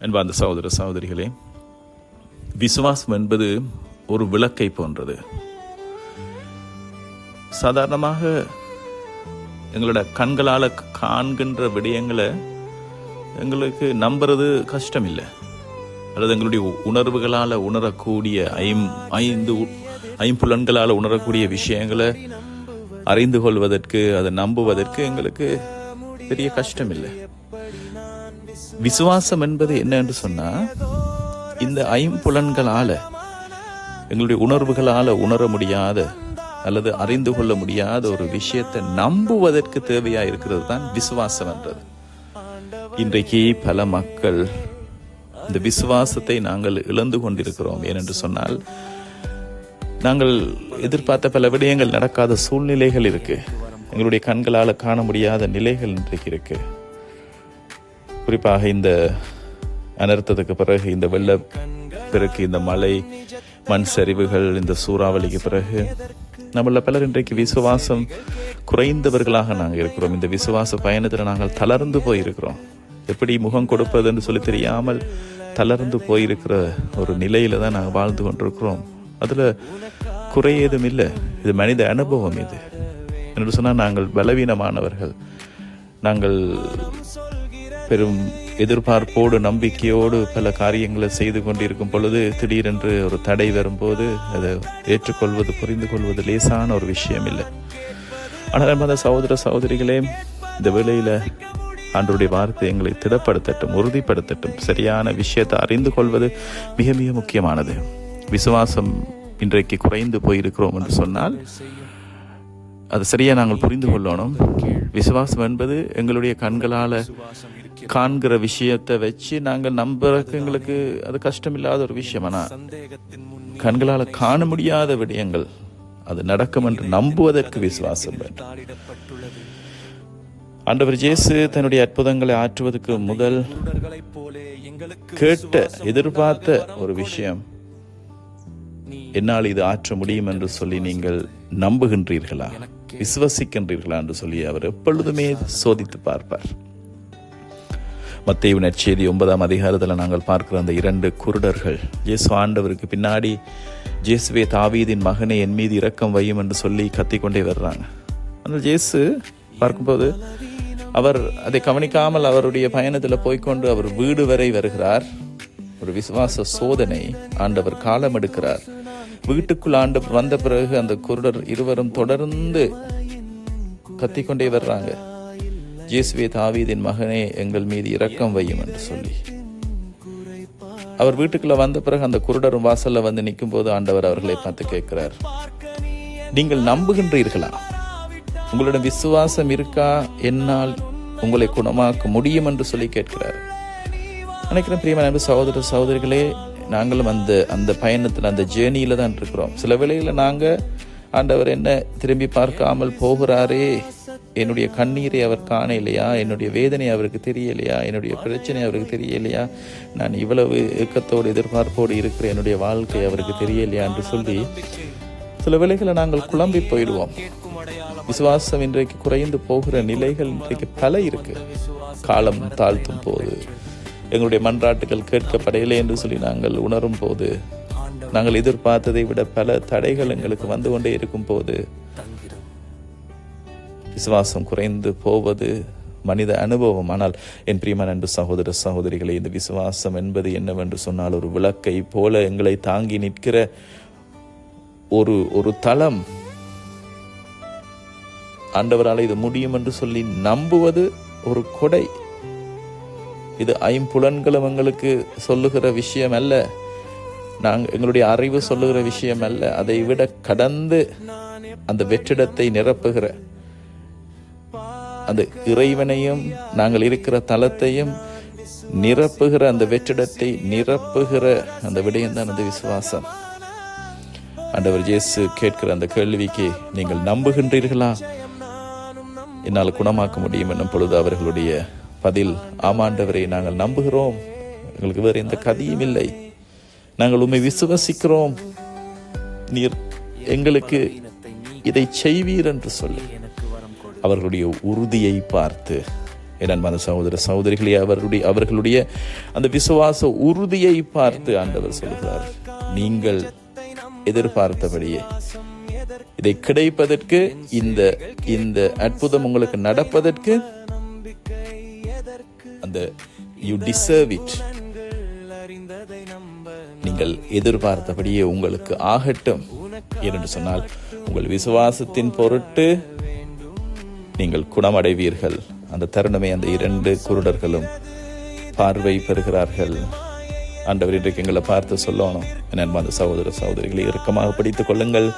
அன்பார்ந்த சகோதர சகோதரிகளே விசுவாசம் என்பது ஒரு விளக்கை போன்றது. சாதாரணமாக எங்களோட கண்களால் காண்கின்ற விடயங்களை எங்களுக்கு நம்புறது கஷ்டம் இல்லை அல்லது எங்களுடைய உணர்வுகளால் உணரக்கூடிய ஐம் ஐந்து ஐம்புலன்களால் உணரக்கூடிய விஷயங்களை அறிந்து கொள்வதற்கு அதை நம்புவதற்கு எங்களுக்கு பெரிய கஷ்டம் இல்லை விசுவாசம் என்பது என்ன என்று இந்த ஐம்புலன்களால் எங்களுடைய உணர்வுகளால் உணர முடியாத அல்லது அறிந்து கொள்ள முடியாத ஒரு விஷயத்தை நம்புவதற்கு தேவையாக இருக்கிறது தான் விசுவாசம் என்றது. இன்றைக்கு பல மக்கள் இந்த விசுவாசத்தை நாங்கள் இழந்து கொண்டிருக்கிறோம். ஏனென்று சொன்னால் நாங்கள் எதிர்பார்த்த பல விடயங்கள் நடக்காத சூழ்நிலைகள் இருக்கு. எங்களுடைய கண்களால் காண முடியாத நிலைகள் இன்றைக்கு இருக்குது குறிப்பாக இந்த அனர்த்தத்துக்கு பிறகு இந்த வெள்ள பிறகு இந்த மலை மண் சரிவுகள் இந்த சூறாவளிக்கு பிறகு நம்மள பலர் இன்றைக்கு விசுவாசம் குறைந்தவர்களாக நாங்கள் இருக்கிறோம். இந்த விசுவாச பயணத்தில் நாங்கள் தளர்ந்து போயிருக்கிறோம். எப்படி முகம் கொடுப்பதுன்னு சொல்லி தெரியாமல் தளர்ந்து போயிருக்கிற ஒரு நிலையில தான் நாங்கள் வாழ்ந்து கொண்டிருக்கிறோம். அதில் குறை ஏதும் இல்லை. இது மனித அனுபவம் இது. என்று சொன்னால் நாங்கள் பலவீனமானவர்கள். நாங்கள் பெரும் எதிர்பார்ப்போடு நம்பிக்கையோடு பல காரியங்களை செய்து கொண்டிருக்கும் பொழுது திடீரென்று ஒரு தடை வரும்போது அதை ஏற்றுக்கொள்வது புரிந்து கொள்வது லேசான ஒரு விஷயம் இல்லை ஆனால் மத சகோதர சகோதரிகளே இந்த வேளையில் அன்றுடைய வார்த்தை எங்களை திடப்படுத்தட்டும் உறுதிப்படுத்தட்டும் சரியான விஷயத்தை அறிந்து கொள்வது மிக மிக முக்கியமானது. விசுவாசம் இன்றைக்கு குறைந்து போயிருக்கிறோம் என்று சொன்னால் அது சரியாக நாங்கள் புரிந்து கொள்ளணும். விசுவாசம் என்பது எங்களுடைய கண்களால் காண்கிற விஷயத்தை வச்சு நாங்கள் நம்புறதுக்கு எங்களுக்கு அது கஷ்டமில்லாத ஒரு விஷயம்? ஆனால் கண்களால காண முடியாத விடயங்கள் அது நடக்கும் என்று நம்புவதற்கு விசுவாசம் ஆண்டவர் ஜேசு தன்னுடைய அற்புதங்களை ஆற்றுவதற்கு முதல் கேட்ட எதிர்பார்த்த ஒரு விஷயம் என்னால் இது ஆற்ற முடியும் என்று சொல்லி நீங்கள் நம்புகின்றீர்களா? விசுவசிக்கின்றீர்களா? என்று சொல்லி அவர் எப்பொழுதுமே சோதித்து பார்ப்பார். மத்திய நற்செய்தி ஒன்பதாம் அதிகாரத்தில் நாங்கள் பார்க்கிற அந்த இரண்டு குருடர்கள். இயேசு ஆண்டவருக்கு பின்னாடி ஜேசுவே தாவீதின் மகனை என் மீது இரக்கம் வையும் என்று சொல்லி கத்திக்கொண்டே வர்றாங்க. ஆனால் ஜேசு பார்க்கும்போது அவர் அதை கவனிக்காமல் அவருடைய பயணத்தில் போய்க்கொண்டு அவர் வீடு வரை வருகிறார். ஒரு விசுவாச சோதனை ஆண்டவர் காலம் எடுக்கிறார். வீட்டுக்குள் ஆண்டு வந்த பிறகு அந்த குருடர் இருவரும் தொடர்ந்து கத்திக்கொண்டே வர்றாங்க. ஜேசுவே தாவீதின் மகனே எங்கள் மீது இரக்கம் வையும் என்று சொல்லி. அவர் வீட்டுக்குள்ள வந்த பிறகு அந்த குருடரும் வாசல்ல வந்து நிற்கும் போது ஆண்டவர் அவர்களை பார்த்து கேட்கிறார் நீங்கள் நம்புகின்றீர்களா? உங்களிடம் விசுவாசம் இருக்கா? என்னால் உங்களை குணமாக்க முடியும் என்று சொல்லி கேட்கிறார். நினைக்கிறேன் பிரியமான சகோதர சகோதரிகளே நாங்களும் அந்த அந்த பயணத்தில் அந்த ஜேர்னியில் தான் இருக்கிறோம். சில வேளையில் நாங்கள் ஆண்டவர் என்ன திரும்பி பார்க்காமல் போகிறாரே என்னுடைய கண்ணீரை அவர் காணலையா? என்னுடைய வேதனை அவருக்கு தெரியலையா? என்னுடைய பிரச்சனை அவருக்கு தெரியலையா? நான் இவ்வளவு ஏக்கத்தோடு எதிர்பார்ப்போடு இருக்கிற என்னுடைய வாழ்க்கை அவருக்கு தெரியலையா என்று சொல்லி சில வேளைகளை நாங்கள் குழம்பி போயிடுவோம். விசுவாசம் இன்றைக்கு குறைந்து போகிற நிலைகள் இன்றைக்கு பல இருக்கு. காலம் தாழ்த்தும் போது எங்களுடைய மன்றாட்டுகள் கேட்கப்படையில்லை என்று சொல்லி நாங்கள் உணரும் போது நாங்கள் எதிர்பார்த்ததை விட பல தடைகள் எங்களுக்கு வந்து கொண்டே இருக்கும் போது விசுவாசம் குறைந்து போவது மனித அனுபவம். ஆனால் என் பிரியமான அன்பு சகோதர சகோதரிகளை இந்த விசுவாசம் என்பது என்னவென்று சொன்னால் ஒரு விளக்கை போல எங்களை தாங்கி நிற்கிற ஒரு ஒரு தளம். ஆண்டவரால் இது முடியும் என்று சொல்லி நம்புவது ஒரு கொடை. இது ஐம்புலன்களும் எங்களுக்கு சொல்லுகிற விஷயம் அல்ல நாங்கள் எங்களுடைய அறிவு சொல்லுகிற விஷயம் அல்ல அதை விட கடந்து அந்த வெற்றிடத்தை நிரப்புகிற அந்த இறைவனையும் நாங்கள் இருக்கிற தலத்தையும் நிரப்புகிற அந்த வெற்றிடத்தை நிரப்புகிற அந்த விடயம்தான் அந்த விசுவாசம். ஆண்டவர் இயேசு கேட்கிற அந்த கேள்விக்கு நீங்கள் நம்புகின்றீர்களா? என்னால் குணமாக்க முடியும் என்னும் பொழுது அவர்களுடைய பதில் ஆமாண்டவரை நாங்கள் நம்புகிறோம். எங்களுக்கு வேறு எந்த கதியும் இல்லை. நாங்கள் உண்மை விசுவசிக்கிறோம். நீர் எங்களுக்கு இதை செய்வீர் என்று சொல்லி. அவர்களுடைய உறுதியை பார்த்து. என் அன்பான சகோதர சகோதரிகளே அவருடைய அவர்களுடைய அந்த விசுவாச உறுதியை பார்த்து ஆண்டவர் சொல்கிறார். நீங்கள் எதிர்பார்த்தபடியே. இதை கிடைப்பதற்கு இந்த இந்த அற்புதம் உங்களுக்கு நடப்பதற்கு அந்த யூ டிசர்வ் இட் நீங்கள் எதிர்பார்த்தபடியே உங்களுக்கு ஆகட்டும். என்று சொன்னால் உங்கள் விசுவாசத்தின் பொருட்டு நீங்கள் குணமடைவீர்கள். அந்த தருணமே அந்த இரண்டு குருடர்களும் பார்வை பெறுகிறார்கள். ஆண்டவர் இன்றைக்கு எங்களை பார்த்து சொல்லணும். என் அந்த சகோதர சகோதரிகளை இறுக்கமாக படித்துக் கொள்ளுங்கள்.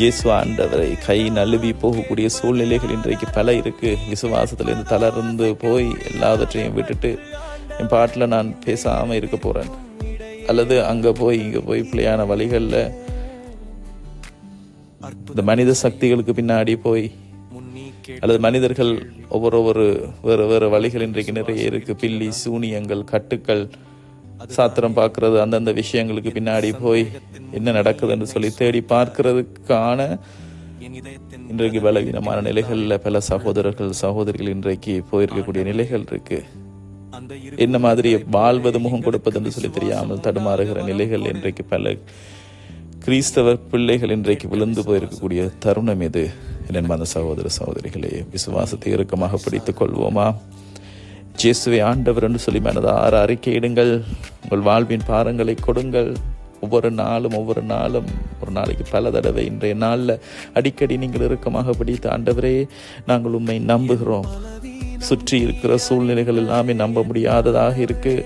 ஜேசுவா ஆண்டவரை கை நழுவி போகக்கூடிய சூழ்நிலைகள் இன்றைக்கு பல இருக்கு. விசுவாசத்திலிருந்து தளர்ந்து போய் எல்லாவற்றையும் விட்டுட்டு என் பாட்டில் நான் பேசாமல் இருக்க போகிறேன் அல்லது அங்கே போய் இங்கே போய் பிள்ளையான வழிகளில் இந்த மனித சக்திகளுக்கு பின்னாடி போய் அல்லது மனிதர்கள் ஒவ்வொரு ஒவ்வொரு வேறு வேறு வழிகள் இன்றைக்கு நிறைய இருக்கு. பில்லி சூனியங்கள் கட்டுக்கள் சாத்திரம் பார்க்கறது அந்தந்த விஷயங்களுக்கு பின்னாடி போய் என்ன நடக்குதுன்னு சொல்லி தேடி பார்க்கறதுக்கான இன்றைக்கு பலவீனமான நிலைகளில் பல சகோதரர்கள் சகோதரிகள் இன்றைக்கு போயிருக்கக்கூடிய நிலைகள் இருக்கு. என்ன மாதிரி வாழ்வது முகம் கொடுப்பது என்று சொல்லி தெரியாமல் தடுமாறுகிற நிலைகள் இன்றைக்கு பல. கிறிஸ்தவ பிள்ளைகள் இன்றைக்கு விழுந்து போயிருக்கக்கூடிய தருணம் இது. என்பந்த சகோதர சகோதரிகளே விசுவாசத்தை இறுக்கமாக பிடித்துக் கொள்வோமா? ஜேசுவை ஆண்டவர் என்று சொல்லி மனதார அறிக்கையிடுங்கள். உங்கள் வாழ்வின் பாரங்களை கொடுங்கள். ஒவ்வொரு நாளும் ஒவ்வொரு நாளும் ஒரு நாளைக்கு பல தடவை இன்றைய நாளில் அடிக்கடி நீங்கள் இறுக்கமாக பிடித்த ஆண்டவரே நாங்கள் உண்மை நம்புகிறோம். சுற்றி இருக்கிற சூழ்நிலைகள் எல்லாமே நம்ப முடியாததாக இருக்கு.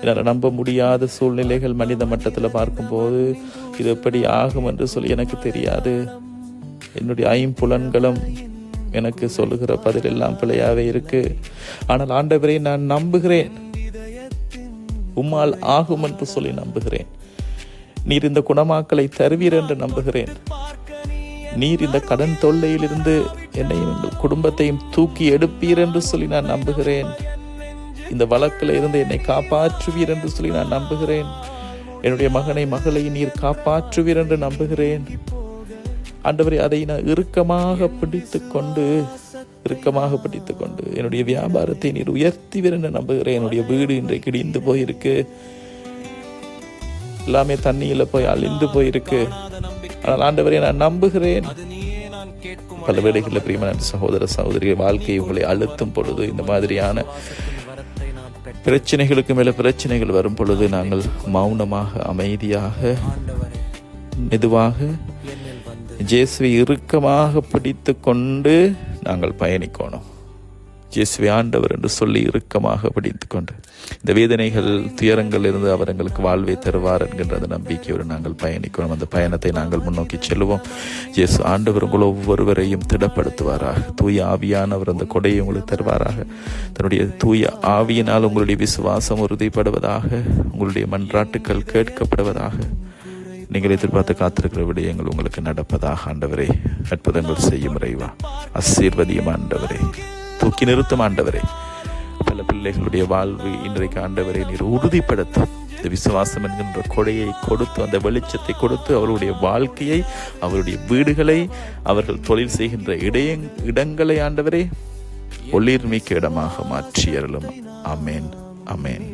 என்னால் நம்ப முடியாத சூழ்நிலைகள் மனித மட்டத்தில் பார்க்கும்போது இது எப்படி ஆகும் என்று சொல்லி எனக்கு தெரியாது. என்னுடைய ஐம்புலன்களும் எனக்கு சொல்லுகிற பதில் எல்லாம் பிழையாவே இருக்கு. ஆனால் ஆண்டவரை நான் நம்புகிறேன். உம்மால் ஆகும் என்று சொல்லி நம்புகிறேன். நீர் இந்த குணமாக்கலை தருவீர் என்று நம்புகிறேன். நீர் இந்த கடன் தொல்லையிலிருந்து என்னையும் எங்கள் குடும்பத்தையும் தூக்கி எடுப்பீர் என்று சொல்லி நான் நம்புகிறேன். இந்த வழக்கில் இருந்து என்னை காப்பாற்றுவீர் என்று சொல்லி நான் நம்புகிறேன். என்னுடைய மகனை மகளை நீர் காப்பாற்றுவீர் என்று நம்புகிறேன். ஆண்டவரே அதை நான் இறுக்கமாக பிடித்து கொண்டு இறுக்கமாக பிடித்து கொண்டு என்னுடைய வியாபாரத்தை நீர் உயர்த்திவீர் என்று நம்புகிறேன். என்னுடைய வீடு இன்றைக்கு இடிந்து போயிருக்கு. எல்லாமே தண்ணியில் போய் அழிந்து போயிருக்கு. ஆனால் ஆண்டவரை நான் நம்புகிறேன். பல வேடைகளில் பிரியமான சகோதர சகோதரி வாழ்க்கையை உங்களை அழுத்தும் பொழுது இந்த மாதிரியான பிரச்சனைகளுக்கு மேலே பிரச்சனைகள் வரும் பொழுது நாங்கள் மௌனமாக அமைதியாக மெதுவாக ஜேசுவை இறுக்கமாக பிடித்து கொண்டு நாங்கள் பயணிக்கணும். இயேசுவை ஆண்டவர் என்று சொல்லி இறுக்கமாக பிடித்து கொண்டு இந்த வேதனைகள் துயரங்கள் இருந்து அவர் எங்களுக்கு வாழ்வை தருவார் என்கின்ற அந்த நம்பிக்கையோடு நாங்கள் பயணிக்கிறோம் அந்த பயணத்தை நாங்கள் முன்னோக்கி செல்வோம். இயேசு ஆண்டவர் உங்கள் ஒவ்வொருவரையும் திடப்படுத்துவாராக. தூய ஆவியானவர் அந்த கொடையை உங்களுக்கு தருவாராக. தன்னுடைய தூய ஆவியினால் உங்களுடைய விசுவாசம் உறுதிப்படுவதாக உங்களுடைய மன்றாட்டுக்கள் கேட்கப்படுவதாக நீங்கள் எதிர்பார்த்து காத்திருக்கிற விடயங்கள் உங்களுக்கு நடப்பதாக ஆண்டவரே அற்புதங்கள் செய்யும் இறைவா. ஆசீர்வதியும் ஆண்டவரே. தூக்கி நிறுத்தும் ஆண்டவரே. பல பிள்ளைகளுடைய வாழ்வு இன்றைக்கு ஆண்டவரை நீர் உறுதிப்படுத்தும் இந்த விசுவாசம் என்கின்ற கொடையை கொடுத்து அந்த வெளிச்சத்தை கொடுத்து அவருடைய வாழ்க்கையை அவருடைய வீடுகளை அவர்கள் தொழில் செய்கின்ற இடைய இடங்களை ஆண்டவரே ஒளிர்மிக்க இடமாக மாற்றி அருளும். அமேன் அமேன்